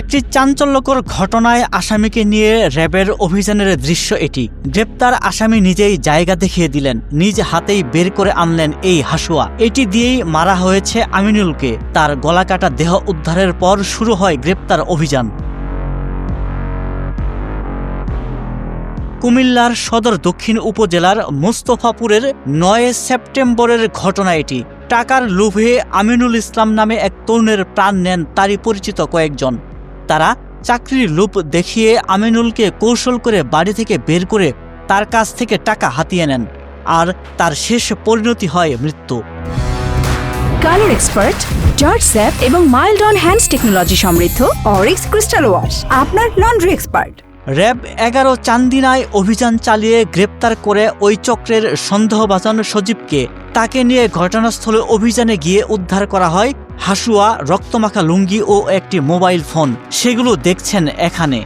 একটি চাঞ্চল্যকর ঘটনায় আসামিকে নিয়ে র্যাবের অভিযানের দৃশ্য এটি। গ্রেপ্তার আসামি নিজেই জায়গা দেখিয়ে দিলেন, নিজ হাতেই বের করে আনলেন এই হাসুয়া। এটি দিয়েই মারা হয়েছে আমিনুলকে। তার গলাকাটা দেহ উদ্ধারের পর শুরু হয় গ্রেপ্তার অভিযান। কুমিল্লার সদর দক্ষিণ উপজেলার মোস্তফাপুরের নয় সেপ্টেম্বরের ঘটনা এটি। টাকার লোভে আমিনুল ইসলাম নামে এক তরুণের প্রাণ নেন তারই পরিচিত কয়েকজন। তারা চাকরির লোপ দেখিয়ে আমিনুলকে কৌশল করে বাড়ি থেকে বের করে তার কাছ থেকে টাকা হাতিয়ে নেন, আর তার শেষ পরিণতি হয় মৃত্যু। কালার এক্সপার্ট, জর্জ স্যাপ এবং মাইল্ড অন হ্যান্ডস টেকনোলজি সমৃদ্ধ অরিক্স ক্রিস্টাল ওয়াশ, আপনার লন্ড্রি এক্সপার্ট। র্যাব এগারো চান্দিনায় অভিযান চালিয়ে গ্রেপ্তার করে ওই চক্রের সন্দেহভাজন সজীবকে তাকে নিয়ে ঘটনাস্থলে অভিযানে গিয়ে উদ্ধার করা হয় হাসুয়া, রক্তমাখা লুঙ্গি ও একটি মোবাইল ফোন। সেগুলো দেখছেন এখানে।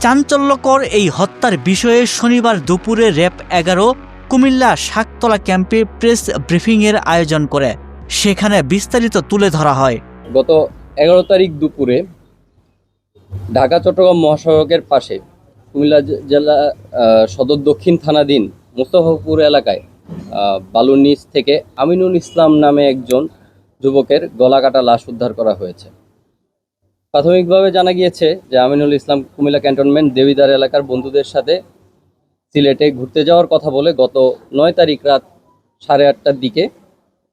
চাঞ্চল্যকর এই হত্যার বিষয়ে শনিবার দুপুরে র্যাব এগারো কুমিল্লা শাকতলা ক্যাম্পে প্রেস ব্রিফিংয়ের আয়োজন করে। সেখানে বিস্তারিত তুলে ধরা হয়। গত এগারো তারিখ দুপুরে ঢাকা, চট্টগ্রাম মহাসড়কের পাশে কুমিল্লা জেলা সদর দক্ষিণ থানাধীন মোস্তফাপুর এলাকায় বালুর নিচ থেকে আমিনুল ইসলাম নামে একজন যুবকের গলা কাটা লাশ উদ্ধার করা হয়েছে। প্রাথমিকভাবে জানা গিয়েছে যে আমিনুল ইসলাম কুমিল্লা ক্যান্টনমেন্ট দেবিদার এলাকার বন্ধুদের সাথে সিলেটে ঘুরতে যাওয়ার কথা বলে গত নয় তারিখ রাত সাড়ে আটটার দিকে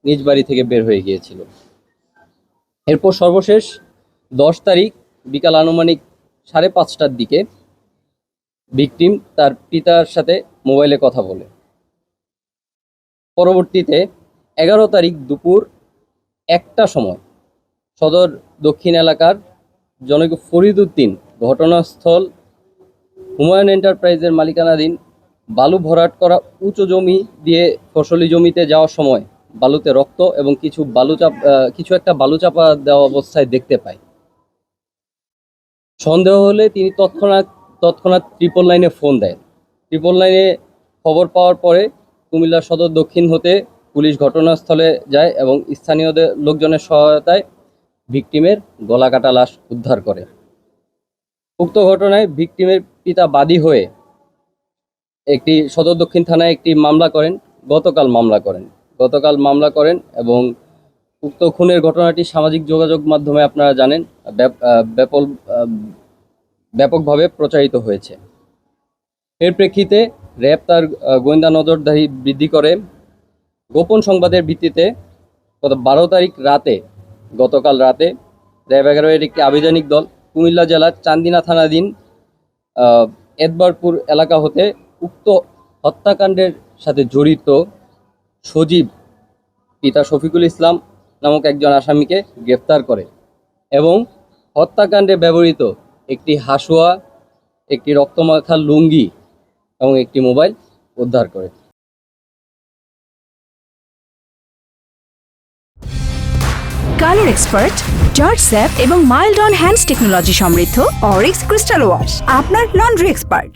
নিজ বাড়ি থেকে বের হয়ে গিয়েছিল। এরপর সর্বশেষ দশ তারিখ বিকাল আনুমানিক সাড়ে পাঁচটার দিকে ভিকটিম তার পিতার সাথে মোবাইলে কথা বলে। পরবর্তীতে এগারো তারিখ দুপুর একটা সময় সদর দক্ষিণ এলাকার জনক ফরিদ উদ্দিন ঘটনাস্থল হুমায়ুন এন্টারপ্রাইজের মালিকানাধীন বালু ভরাট করা উঁচু জমি দিয়ে ফসলি জমিতে যাওয়ার সময় বালুতে রক্ত এবং কিছু বালু চাপ কিছু একটা বালু চাপা দেওয়া অবস্থায় দেখতে পায়। সন্দেহ হলে তিনি তৎক্ষণাৎ তৎক্ষণাৎ ট্রিপল লাইনে ফোন দেন। ট্রিপল লাইনে খবর পাওয়ার পরে কুমিল্লা সদর দক্ষিণ হতে পুলিশ ঘটনাস্থলে যায় এবং স্থানীয়দের লোকজনের সহায়তায় ভিকটিমের গলাকাটা লাশ উদ্ধার করে। উক্ত ঘটনায় ভিকটিমের পিতা বাদী হয়ে একটি সদর দক্ষিণ থানায় একটি মামলা করেন, গতকাল মামলা করেন। গতকাল মামলা করেন এবং উক্ত খুনের ঘটনাটি সামাজিক যোগাযোগ মাধ্যমে আপনারা জানেন ব্যাপ- আহ, ব্যাপল ব্যাপকভাবে প্রচারিত হয়েছে। এর প্রেক্ষিতে র্যাব তার গোয়েন্দা নজরদারি বৃদ্ধি করে। গোপন সংবাদের ভিত্তিতে গত বারো তারিখ রাতে গতকাল রাতে র্যাব এগারোয়ের একটি আভিযানিক দল কুমিল্লা জেলার চান্দিনা থানাধীন এদবারপুর এলাকা হতে উক্ত হত্যাকাণ্ডের সাথে জড়িত সজীব পিতা শফিকুল ইসলাম নামক একজন আসামিকে গ্রেফতার করে এবং হত্যাকাণ্ডে ব্যবহৃত একটি হাসুয়া, একটি রক্তমাখা লুঙ্গি এবং একটি মোবাইল উদ্ধার করে। কালার এক্সপার্ট জর্জ স্যাপ এবং মাইল্ড অন হ্যান্ডস টেকনোলজি সমৃদ্ধ অরিক্স ক্রিস্টাল ওয়াশ আপনার লন্ড্রি এক্সপার্ট